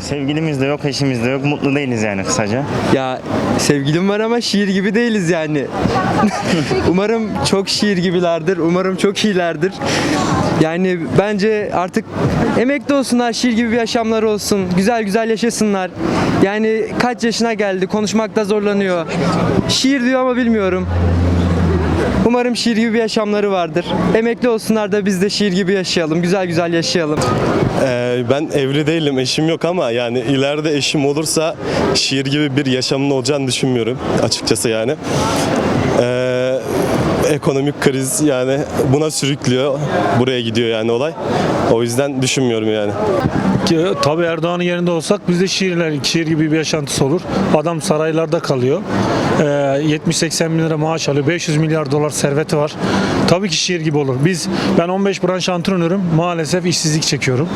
Sevgilimiz de yok, eşimiz de yok. Mutlu değiliz yani kısaca. Ya sevgilim var ama şiir gibi değiliz yani. Umarım çok şiir gibilerdir. Umarım çok iyilerdir. Yani bence artık emekli olsunlar, şiir gibi bir yaşamları olsun. Güzel güzel yaşasınlar. Yani kaç yaşına geldi, konuşmakta zorlanıyor. Şiir diyor ama bilmiyorum. Umarım şiir gibi bir yaşamları vardır. Emekli olsunlar da biz de şiir gibi yaşayalım. Güzel güzel yaşayalım. Ee, ben evli değilim, eşim yok ama yani ileride eşim olursa şiir gibi bir yaşamın olacağını düşünmüyorum açıkçası yani. Ee, ekonomik kriz yani buna sürüklüyor, buraya gidiyor yani olay. O yüzden düşünmüyorum yani. Ki, Tabii Erdoğan'ın yerinde olsak bizde şiirler, şiir gibi bir yaşantısı olur. Adam saraylarda kalıyor. Ee, 70-80 bin lira maaş alıyor. 500 milyar dolar serveti var. Tabii ki şiir gibi olur. Biz, ben 15 branş antrenörüm. Maalesef işsizlik çekiyorum.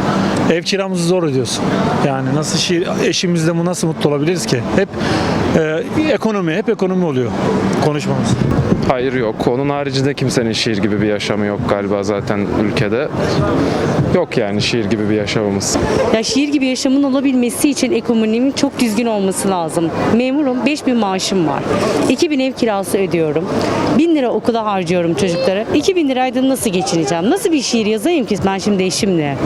Ev kiramızı zor ödüyoruz. Yani nasıl şiir, eşimizle bu nasıl mutlu olabiliriz ki? Hep e, ekonomi, hep ekonomi oluyor konuşmamız. Hayır yok. Onun haricinde kimsenin şiir gibi bir yaşamı yok galiba zaten ülkede. Yok yani şiir gibi bir yaşamımız. Ya şiir gibi yaşamın olabilmesi için ekonomimin çok düzgün olması lazım. Memurum 5000 maaşım var. 2000 ev kirası ödüyorum. 1000 lira okula harcıyorum çocuklara. 2000 lirayla nasıl geçineceğim? Nasıl bir şiir yazayım ki ben şimdi eşimle?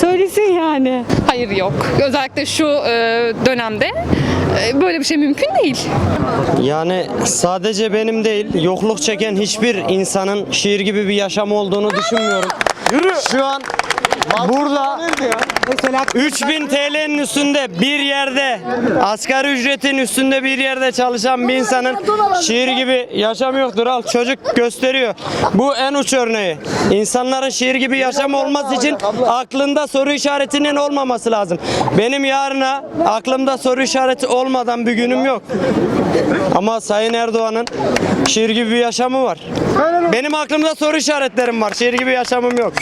Söylesin yani. Hayır yok. Özellikle şu e, dönemde e, böyle bir şey mümkün değil. Yani sadece benim değil, yokluk çeken hiçbir insanın şiir gibi bir yaşam olduğunu düşünmüyorum. Şu an burada 3000 TL'nin üstünde bir yerde asgari ücretin üstünde bir yerde çalışan bir insanın şiir gibi yaşam yoktur. Al çocuk gösteriyor. Bu en uç örneği. İnsanların şiir gibi yaşam olması için aklında soru işaretinin olmaması lazım. Benim yarına aklımda soru işareti olmadan bir günüm yok. Ama Sayın Erdoğan'ın şiir gibi bir yaşamı var. Benim aklımda soru işaretlerim var. Şiir gibi yaşamım yok.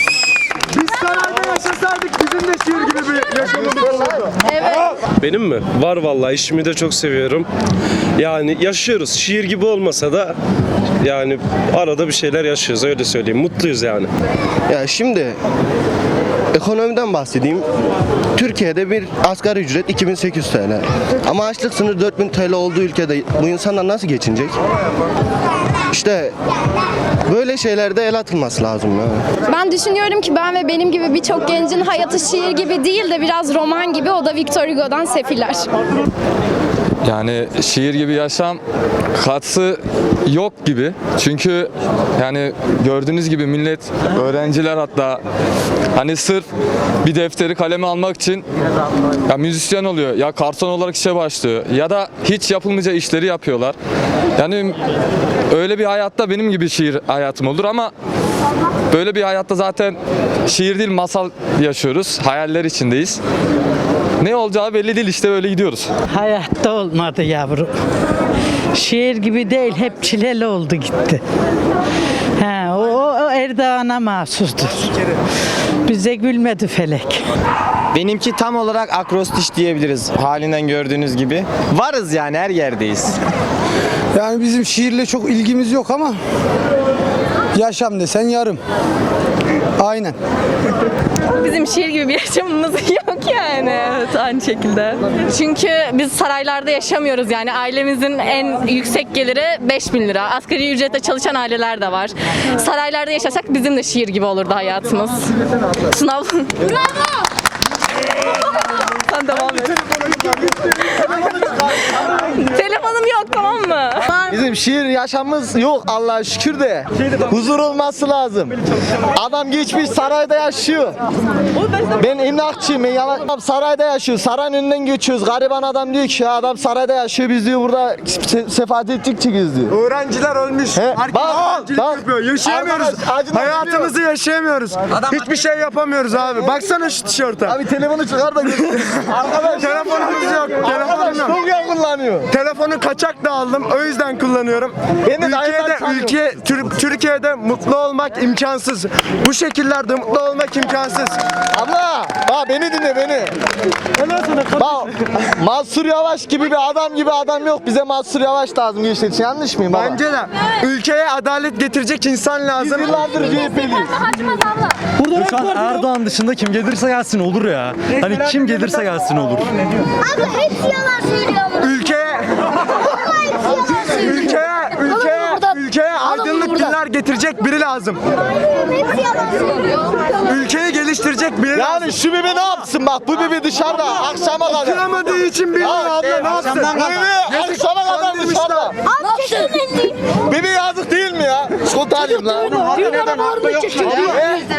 Benim mi? Var vallahi işimi de çok seviyorum. Yani yaşıyoruz. Şiir gibi olmasa da yani arada bir şeyler yaşıyoruz öyle söyleyeyim. Mutluyuz yani. Ya şimdi ekonomiden bahsedeyim. Türkiye'de bir asgari ücret 2800 TL. Ama açlık sınırı 4000 TL olduğu ülkede bu insanlar nasıl geçinecek? İşte böyle şeylerde el atılması lazım ya. Ben düşünüyorum ki ben ve benim gibi birçok gencin hayatı şiir gibi değil de biraz roman gibi o da Victor Hugo'dan Sefiller. Yani şiir gibi yaşam katsı yok gibi. Çünkü yani gördüğünüz gibi millet, öğrenciler hatta hani sırf bir defteri kaleme almak için ya müzisyen oluyor ya karton olarak işe başlıyor ya da hiç yapılmayacak işleri yapıyorlar. Yani öyle bir hayatta benim gibi şiir hayatım olur ama böyle bir hayatta zaten şiir değil masal yaşıyoruz. Hayaller içindeyiz. Ne olacağı belli değil işte böyle gidiyoruz. Hayatta olmadı yavrum. Şiir gibi değil, hep çileli oldu gitti. Ha, o, o Erdoğan'a mahsustur. Bize gülmedi felek. Benimki tam olarak akrostiş diyebiliriz halinden gördüğünüz gibi. Varız yani her yerdeyiz. Yani bizim şiirle çok ilgimiz yok ama yaşam desen yarım. Aynen. Bizim şiir gibi bir yaşamımız yok yani. Evet aynı şekilde. Çünkü biz saraylarda yaşamıyoruz yani ailemizin en yüksek geliri 5000 lira. Asgari ücretle çalışan aileler de var. Saraylarda yaşasak bizim de şiir gibi olurdu hayatımız. Sınav. Bravo! Sen devam et. Telefonum yok tamam mı? Bizim şiir yaşamımız yok Allah'a şükür de. Huzur olması lazım. Adam geçmiş sarayda yaşıyor. Ben emlakçıyım. Ben yalan- Adam sarayda yaşıyor. Sarayın önünden geçiyoruz. Gariban adam diyor ki "Ya adam sarayda yaşıyor. Biz diyor burada se- sefahat ettikçe geziyor. Öğrenciler ölmüş. He, bak, bak. yapıyor. Yaşayamıyoruz. Arkadaş, Hayatımızı yaşayamıyoruz. Hiçbir şey yapamıyoruz abi. Baksana şu tişörte. Abi telefonu çıkar da. Arkadaş Telefonumuz yok. Telefonum Arkadaş yok. çok iyi kullanıyor. Telefonu kaçak da aldım. O yüzden kullanıyorum. Ülkede, ülke, Tür- Türkiye'de mutlu olmak imkansız. Bu şekillerde mutlu olmak imkansız. Abla, bak beni dinle beni. Bak, Mansur Yavaş gibi bir adam gibi adam yok. Bize Mansur Yavaş lazım gençler için. Yanlış mıyım baba? Bence de ülkeye adalet getirecek insan lazım. Yıllardır CHP'liyiz. Şu an Erdoğan dışında kim gelirse gelsin olur ya. Hani kim gelirse gelsin olur. Abla hepsi yalan söylüyor ülkeye ülkeye ülkeye aydınlık günler getirecek biri lazım. Ülkeyi geliştirecek biri lazım. Yani şu bibi ne yapsın bak bu bibi dışarıda akşama kadar. Okuyamadığı için bilmiyor abla ne yapsın? Bu bibi akşama kadar dışarıda. Abi kesin Bibi yazık değil mi ya? Sultanıyım lan. Hazineden hakkı yok.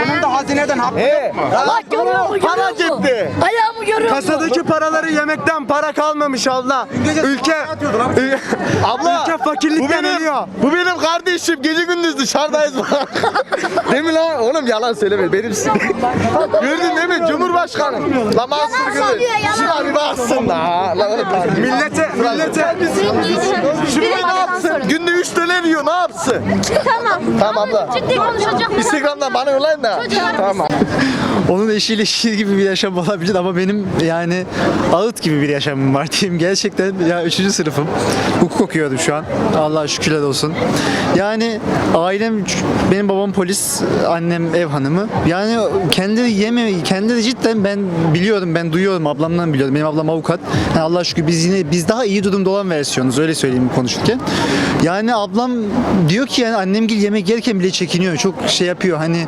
Bunun da hazineden hakkı yok mu? Bak görüyor musun? Para gitti. Ayağımı görüyor musun? Kasadaki paraları yemekten para kalmamış abla. Ülke ül- Abla ülke bu fakirlikten benim, ölüyor. bu benim kardeşim. Gece gündüz dışarıdayız bak. değil mi lan? Oğlum yalan söyleme. Benimsin. Gördün değil mi? Cumhurbaşkanı. La Mansur Gül'ü. Şuna bir baksın da. La oğlum. Millete millete Şunu ne yapsın? Günde 3 tane yiyor. Ne yapsın? Tamam. Tamam abla. Ciddi konuşacak. Instagram'dan bana yollayın da. Tamam. Onun eşiyle şiir gibi bir yaşam olabilir ama benim yani ağıt gibi bir yaşamım var diyeyim. Gerçekten ya 3. sınıfım. Hukuk okuyordum şu an. Allah'a şükürler olsun. Yani ailem, benim babam polis, annem ev hanımı. Yani kendileri yeme, kendileri cidden ben biliyorum, ben duyuyorum, ablamdan biliyorum. Benim ablam avukat. Yani Allah'a şükür biz yine, biz daha iyi durumda olan versiyonuz. Öyle söyleyeyim konuşurken. Yani ablam diyor ki yani annemgil yemek yerken bile çekiniyor. Çok şey yapıyor hani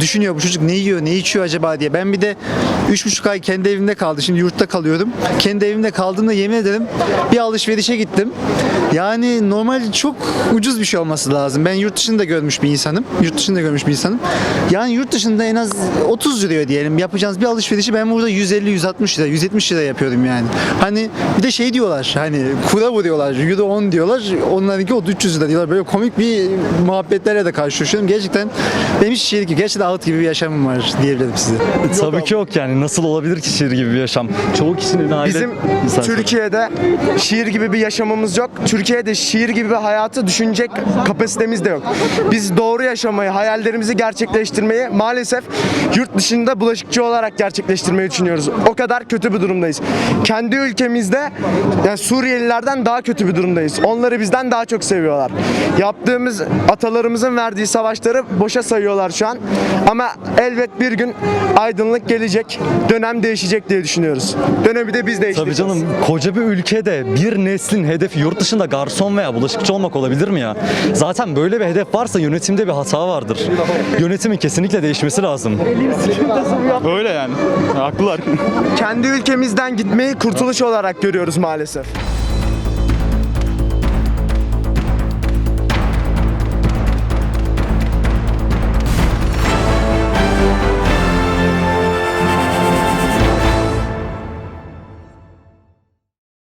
düşünüyor bu çocuk ne yiyor, ne içiyor acaba diye. Ben bir de üç buçuk ay kendi evimde kaldı. Şimdi yurtta kalıyorum. Kendi evimde kaldığımda yemin ederim bir alışverişe gittim. Yani normal çok ucuz bir şey olması lazım. Ben yurt dışında görmüş bir insanım. Yurt dışında görmüş bir insanım. Yani yurt dışında en az 30 liraya diyelim yapacağınız bir alışverişi ben burada 150-160 lira, 170 lira yapıyorum yani. Hani bir de şey diyorlar hani kura vuruyorlar, euro 10 diyorlar. Onlarınki o 300 lira diyorlar. Böyle komik bir muhabbetlerle de karşılaşıyorum. Gerçekten benim hiç şiir gibi, gerçekten ağıt gibi bir yaşamım var diyebilirim size. Tabii ki yok yani. Nasıl olabilir ki şiir gibi bir yaşam? Çoğu kişinin aile... Bizim söyle. Türkiye'de şiir gibi bir yaşamımız yok. Türkiye'de şiir gibi bir hayatı düşünecek kapasitemiz de yok. Biz doğru yaşamayı, hayallerimizi gerçekleştirmeyi maalesef yurt dışında bulaşıkçı olarak gerçekleştirmeyi düşünüyoruz. O kadar kötü bir durumdayız. Kendi ülkemizde yani Suriyelilerden daha kötü bir durumdayız. Onları bizden daha çok seviyorlar. Yaptığımız atalarımızın verdiği savaşları boşa sayıyorlar şu an. Ama elbet bir gün aydınlık gelecek, dönem değişecek diye düşünüyoruz. Dönemi de biz Tabii değiştireceğiz. canım koca bir ülkede bir neslin hedefi yurt dışında garson veya bulaşıkçı olmak olabilir mi ya? Zaten böyle bir hedef varsa yönetimde bir hata vardır. Yönetimin kesinlikle değişmesi lazım. Öyle yani. Haklılar. Kendi ülkemizden gitmeyi kurtuluş olarak görüyoruz maalesef.